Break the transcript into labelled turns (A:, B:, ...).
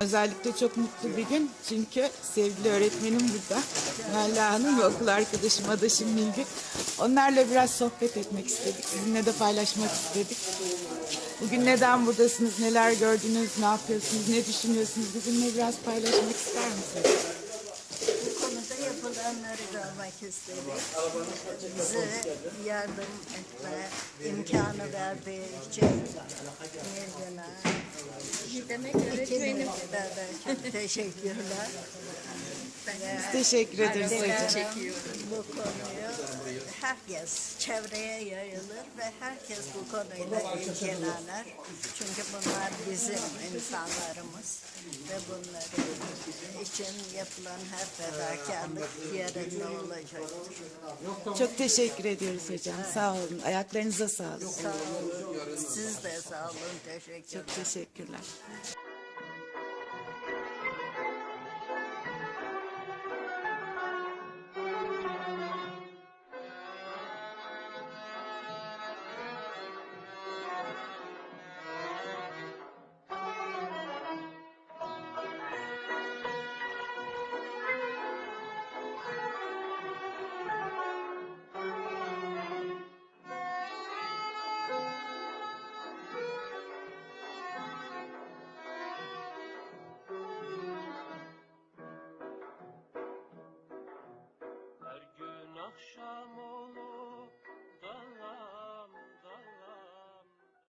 A: Özellikle çok mutlu bir gün çünkü sevgili öğretmenim burada. Lala Hanım ve okul arkadaşım Adaşım Nilgün. Onlarla biraz sohbet etmek istedik. Sizinle de paylaşmak istedik. Bugün neden buradasınız, neler gördünüz, ne yapıyorsunuz, ne düşünüyorsunuz? Bizimle biraz paylaşmak ister misiniz?
B: Bu konuda yapılanları görmek istedik. Bize yardım etme imkanı verdiği için Nilgün'e
C: Ne demek öğretmenim?
B: ikinize de çok teşekkürler. Ve
A: Teşekkür ederiz hocam.
B: Bu konuyu herkes çevreye yayılır ve herkes bu konuyla ilgilenir. Çünkü bunlar bizim insanlarımız ve bunların için yapılan her fedakarlık yerinde olacaktır.
A: Çok teşekkür ediyoruz hocam. Sağ olun. Ayaklarınıza sağlık.
B: Sağ olun. Siz de sağ olun. Teşekkür
A: Çok teşekkürler.